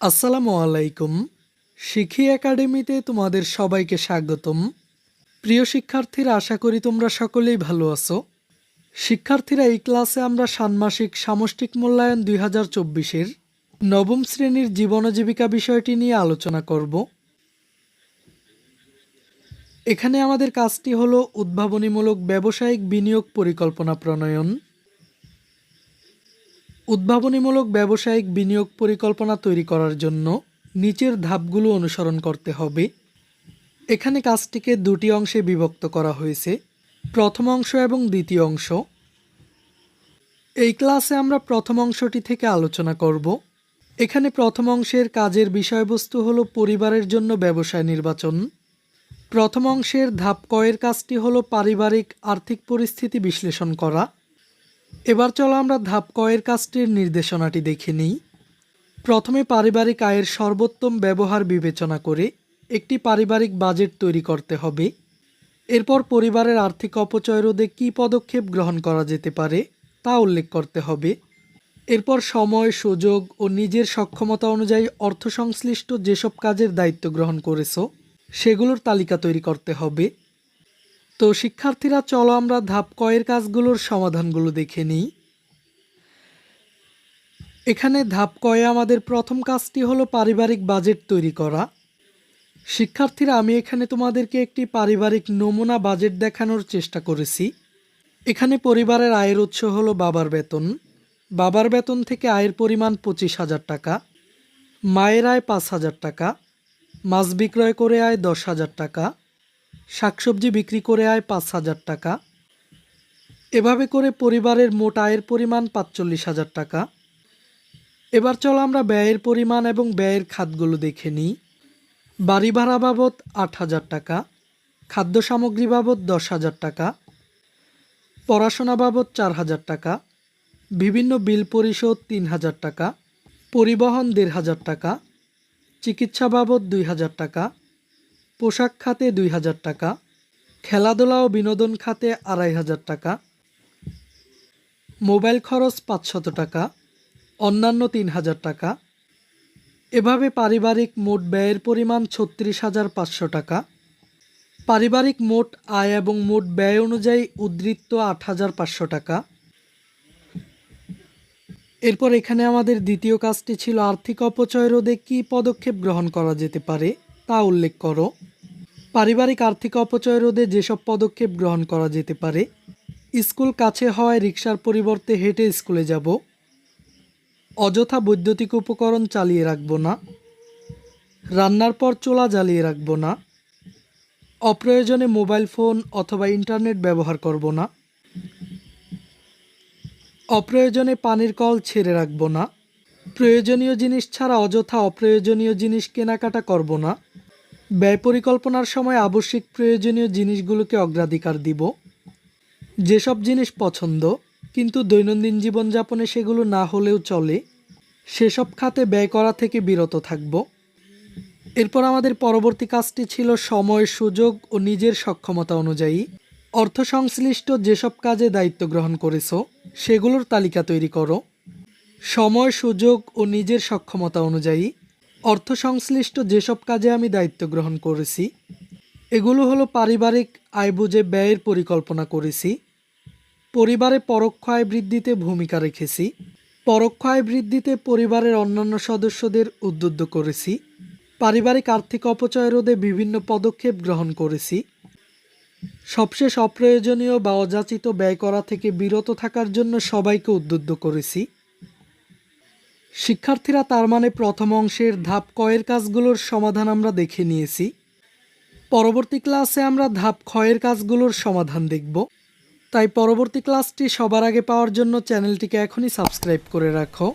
আসসালামু আলাইকুম। শিখি একাডেমিতে তোমাদের সবাইকে স্বাগতম। প্রিয় শিক্ষার্থীরা, আশা করি তোমরা সকলেই ভালো আছো। শিক্ষার্থীরা, এই ক্লাসে আমরা ষান্মাসিক সামষ্টিক মূল্যায়ন দুই হাজার চব্বিশের নবম শ্রেণির জীবন জীবিকা বিষয়টি নিয়ে আলোচনা করব। এখানে আমাদের কাজটি হলো উদ্ভাবনীমূলক ব্যবসায়িক বিনিয়োগ পরিকল্পনা প্রণয়ন। উদ্ভাবনীমূলক ব্যবসায়িক বিনিয়োগ পরিকল্পনা তৈরি করার জন্য নিচের ধাপগুলো অনুসরণ করতে হবে। এখানে কাজটিকে দুটি অংশে বিভক্ত করা হয়েছে। প্রথম অংশ এবং দ্বিতীয় অংশ। এই ক্লাসে আমরা প্রথম অংশটি থেকে আলোচনা করব। এখানে প্রথম অংশের কাজের বিষয়বস্তু হলো পরিবারের জন্য ব্যবসায় নির্বাচন। প্রথম অংশের ধাপ কয়ের কাজটি হলো পারিবারিক আর্থিক পরিস্থিতি বিশ্লেষণ করা। এবার চলো আমরা ধাপ কয়ের কাজটির নির্দেশনাটি দেখে নিই। প্রথমে পারিবারিক আয়ের সর্বোত্তম ব্যবহার বিবেচনা করে একটি পারিবারিক বাজেট তৈরি করতে হবে। এরপর পরিবারের আর্থিক অপচয় রোধে কী পদক্ষেপ গ্রহণ করা যেতে পারে তা উল্লেখ করতে হবে। এরপর সময়, সুযোগ ও নিজের সক্ষমতা অনুযায়ী অর্থ সংশ্লিষ্ট যেসব কাজের দায়িত্ব গ্রহণ করেছ, সেগুলোর তালিকা তৈরি করতে হবে। তো শিক্ষার্থীরা, চলো আমরা ধাপ কয়ের কাজগুলোর সমাধানগুলো দেখে নিই। এখানে ধাপ কয়ে আমাদের প্রথম কাজটি হলো পারিবারিক বাজেট তৈরি করা। শিক্ষার্থীরা, আমি এখানে তোমাদেরকে একটি পারিবারিক নমুনা বাজেট দেখানোর চেষ্টা করেছি। এখানে পরিবারের আয়ের উৎস হলো বাবার বেতন। বাবার বেতন থেকে আয়ের পরিমাণ পঁচিশ হাজার টাকা। মায়ের আয় পাঁচ হাজার টাকা। মাছ বিক্রয় করে আয় দশ হাজার টাকা। শাকসবজি বিক্রি করে আয় পাঁচ হাজার টাকা। এভাবে করে পরিবারের মোট আয়ের পরিমাণ পাঁচচল্লিশ হাজার টাকা। এবার চলো আমরা ব্যয়ের পরিমাণ এবং ব্যয়ের খাতগুলো দেখে নিই। বাড়ি ভাড়া বাবদ আট হাজার টাকা, খাদ্য সামগ্রী বাবদ দশ হাজার টাকা, পড়াশোনা বাবদ চার হাজার টাকা, বিভিন্ন বিল পরিশোধ তিন হাজার টাকা, পরিবহন দেড় হাজার টাকা, চিকিৎসা বাবদ দুই হাজার টাকা পোশাক খাতে দুই হাজার টাকা, খেলাধুলা ও বিনোদন খাতে আড়াই হাজার টাকা, মোবাইল খরচ পাঁচশত টাকা, অন্যান্য তিন হাজার টাকা। এভাবে পারিবারিক মোট ব্যয়ের পরিমাণ ছত্রিশ হাজার পাঁচশো টাকা। পারিবারিক মোট আয় এবং মোট ব্যয় অনুযায়ী উদ্বৃত্ত আট হাজার পাঁচশো টাকা। এরপর এখানে আমাদের দ্বিতীয় কাজটি ছিল আর্থিক অপচয় রোধে কী পদক্ষেপ গ্রহণ করা যেতে পারে? তা উল্লেখ করো। পারিবারিক আর্থিক অপচয় রোধে যেসব পদক্ষেপ গ্রহণ করা যেতে পারে, স্কুল কাছে হওয়ায় রিক্সার পরিবর্তে হেঁটে স্কুলে যাব। অযথা বৈদ্যুতিক উপকরণ চালিয়ে রাখব না। রান্নার পর চোলা জ্বালিয়ে রাখব না। অপ্রয়োজনে মোবাইল ফোন অথবা ইন্টারনেট ব্যবহার করব না। অপ্রয়োজনে পানির কল ছেড়ে রাখব না। প্রয়োজনীয় জিনিস ছাড়া অযথা অপ্রয়োজনীয় জিনিস কেনাকাটা করব না। ব্যয় পরিকল্পনার সময় আবশ্যিক প্রয়োজনীয় জিনিসগুলোকে অগ্রাধিকার দিব। যেসব জিনিস পছন্দ, কিন্তু দৈনন্দিন জীবনযাপনে সেগুলো না হলেও চলে, সেসব খাতে ব্যয় করা থেকে বিরত থাকব। এরপর আমাদের পরবর্তী কাজটি ছিল সময়, সুযোগ ও নিজের সক্ষমতা অনুযায়ী। অর্থ সংশ্লিষ্ট যেসব কাজে দায়িত্ব গ্রহণ করেছ, সেগুলোর তালিকা তৈরি করো। সময়, সুযোগ ও নিজের সক্ষমতা অনুযায়ী অর্থ সংশ্লিষ্ট যেসব কাজে আমি দায়িত্ব গ্রহণ করেছি, এগুলো হলো পারিবারিক আয় বুঝে ব্যয়ের পরিকল্পনা করেছি, পরিবারে পরোক্ষ আয় বৃদ্ধিতে ভূমিকা রেখেছি, পরোক্ষ আয় বৃদ্ধিতে পরিবারের অন্যান্য সদস্যদের উদ্বুদ্ধ করেছি, পারিবারিক আর্থিক অপচয় রোধে বিভিন্ন পদক্ষেপ গ্রহণ করেছি, সবশেষ অপ্রয়োজনীয় বা অযাচিত ব্যয় করা থেকে বিরত থাকার জন্য সবাইকে উদ্বুদ্ধ করেছি। শিক্ষার্থীরা তার মানে প্রথম অংশের ধাপ কয়ের কাজগুলোর সমাধান আমরা দেখে নিয়েছি। পরবর্তী ক্লাসে আমরা ধাপ ক্ষয়ের কাজগুলোর সমাধান দেখব। তাই পরবর্তী ক্লাসটি সবার আগে পাওয়ার জন্য চ্যানেলটিকে এখনই সাবস্ক্রাইব করে রাখো।